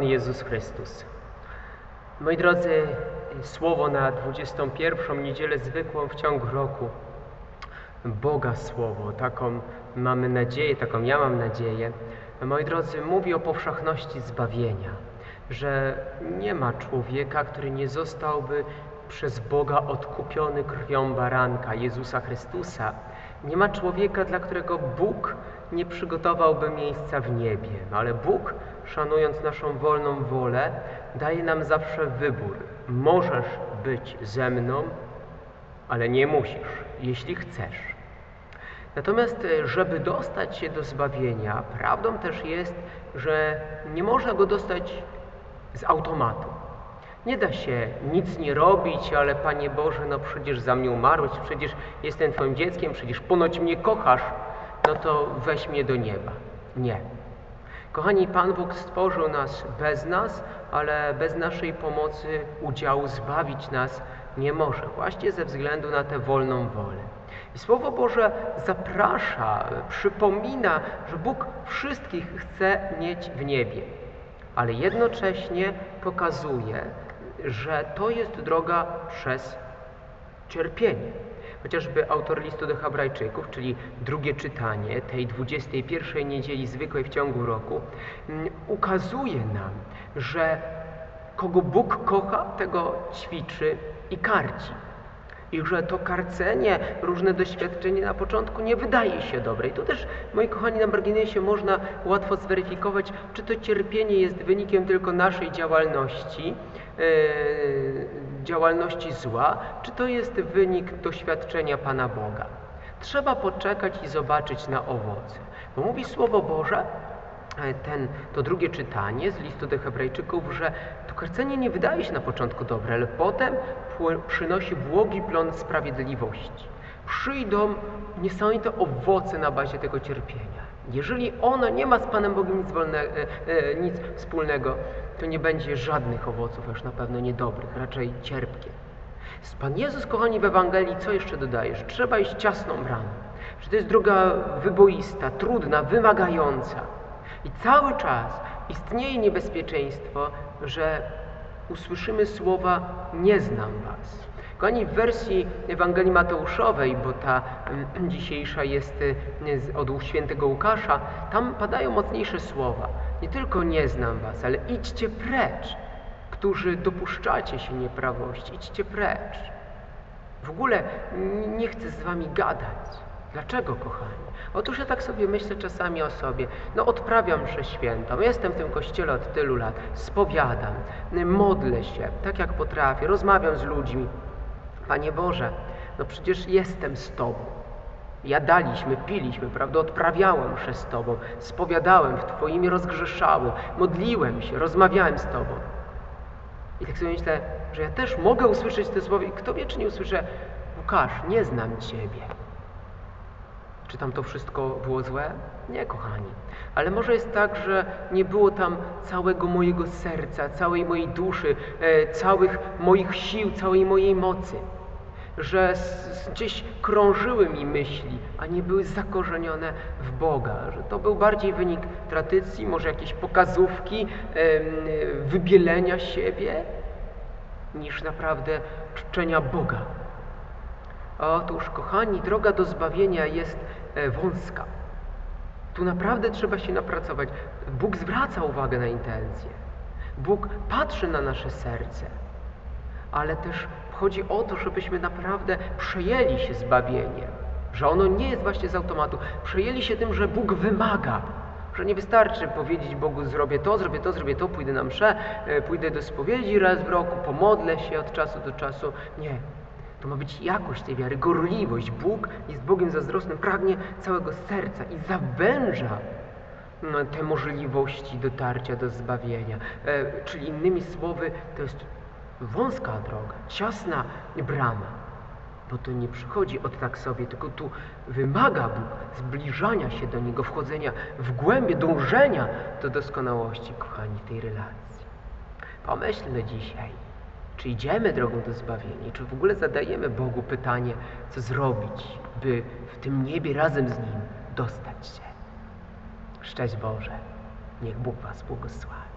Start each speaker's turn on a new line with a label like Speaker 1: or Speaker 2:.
Speaker 1: Jezus Chrystus. Moi drodzy, słowo na 21. niedzielę zwykłą w ciągu roku. Boga słowo, taką mamy nadzieję, taką ja mam nadzieję. Moi drodzy, mówi o powszechności zbawienia, że nie ma człowieka, który nie zostałby przez Boga odkupiony krwią baranka Jezusa Chrystusa. Nie ma człowieka, dla którego Bóg nie przygotowałby miejsca w niebie, ale Bóg, szanując naszą wolną wolę, daje nam zawsze wybór. Możesz być ze mną, ale nie musisz, jeśli chcesz. Natomiast, e, żeby dostać się do zbawienia, prawdą też jest, że nie można go dostać z automatu. Nie da się nic nie robić, ale Panie Boże, no przecież za mnie umarłeś, przecież jestem Twoim dzieckiem, przecież ponoć mnie kochasz, no to weź mnie do nieba. Nie. Kochani, Pan Bóg stworzył nas bez nas, ale bez naszej pomocy, udziału zbawić nas nie może, właśnie ze względu na tę wolną wolę. I Słowo Boże zaprasza, przypomina, że Bóg wszystkich chce mieć w niebie, ale jednocześnie pokazuje, że to jest droga przez cierpienie. Chociażby autor listu do Hebrajczyków, czyli drugie czytanie tej 21 niedzieli zwykłej w ciągu roku, mm, ukazuje nam, że kogo Bóg kocha, tego ćwiczy i karci. I że to karcenie, różne doświadczenie na początku nie wydaje się dobre. I tu też, moi kochani, na marginesie można łatwo zweryfikować, czy to cierpienie jest wynikiem tylko naszej działalności, yy, działalności zła, czy to jest wynik doświadczenia Pana Boga. Trzeba poczekać i zobaczyć na owoce. Bo mówi Słowo Boże, ten, to drugie czytanie z listu do Hebrajczyków, że to karcenie nie wydaje się na początku dobre, ale potem przynosi błogi plon sprawiedliwości. Przyjdą niesamowite owoce na bazie tego cierpienia. Jeżeli ono nie ma z Panem Bogiem nic, wolne, e, e, nic wspólnego, to nie będzie żadnych owoców, już na pewno niedobrych, raczej cierpkie. Pan Jezus, kochani, w Ewangelii co jeszcze dodaje? Że trzeba iść ciasną bramą, że to jest droga wyboista, trudna, wymagająca. I cały czas istnieje niebezpieczeństwo, że usłyszymy słowa nie znam was. Kochani, w wersji Ewangelii Mateuszowej, bo ta mm, dzisiejsza jest y, od świętego Łukasza, tam padają mocniejsze słowa. Nie tylko nie znam was, ale idźcie precz, którzy dopuszczacie się nieprawości, idźcie precz. W ogóle nie chcę z wami gadać. Dlaczego, kochani? Otóż ja tak sobie myślę czasami o sobie. No odprawiam mszę świętą, jestem w tym kościele od tylu lat, spowiadam, modlę się, tak jak potrafię, rozmawiam z ludźmi. Panie Boże, no przecież jestem z Tobą. Jadaliśmy, piliśmy, prawda? Odprawiałem przez Tobą, spowiadałem w Twoim rozgrzeszałem, modliłem się, rozmawiałem z Tobą. I tak sobie myślę, że ja też mogę usłyszeć te słowa i kto wie, czy nie usłyszę, Łukasz, nie znam Ciebie. Czy tam to wszystko było złe? Nie, kochani. Ale może jest tak, że nie było tam całego mojego serca, całej mojej duszy, e, całych moich sił, całej mojej mocy. Że gdzieś krążyły mi myśli, a nie były zakorzenione w Boga. Że to był bardziej wynik tradycji, może jakiejś pokazówki, wybielenia siebie, niż naprawdę czczenia Boga. Otóż, kochani, droga do zbawienia jest wąska. Tu naprawdę trzeba się napracować. Bóg zwraca uwagę na intencje. Bóg patrzy na nasze serce. Ale też chodzi o to, żebyśmy naprawdę przejęli się zbawieniem. Że ono nie jest właśnie z automatu. Przejęli się tym, że Bóg wymaga. Że nie wystarczy powiedzieć Bogu, zrobię to, zrobię to, zrobię to, pójdę na mszę, e, pójdę do spowiedzi raz w roku, pomodlę się od czasu do czasu. Nie. To ma być jakość tej wiary, gorliwość. Bóg jest Bogiem zazdrosnym, pragnie całego serca i zawęża no, te możliwości dotarcia do zbawienia. E, czyli innymi słowy, to jest wąska droga, ciasna brama. Bo to nie przychodzi od tak sobie, tylko tu wymaga Bóg zbliżania się do Niego, wchodzenia w głębie, dążenia do doskonałości, kochani, tej relacji. Pomyślmy dzisiaj, czy idziemy drogą do zbawienia? Czy w ogóle zadajemy Bogu pytanie, co zrobić, by w tym niebie razem z Nim dostać się? Szczęść Boże, niech Bóg Was błogosławi.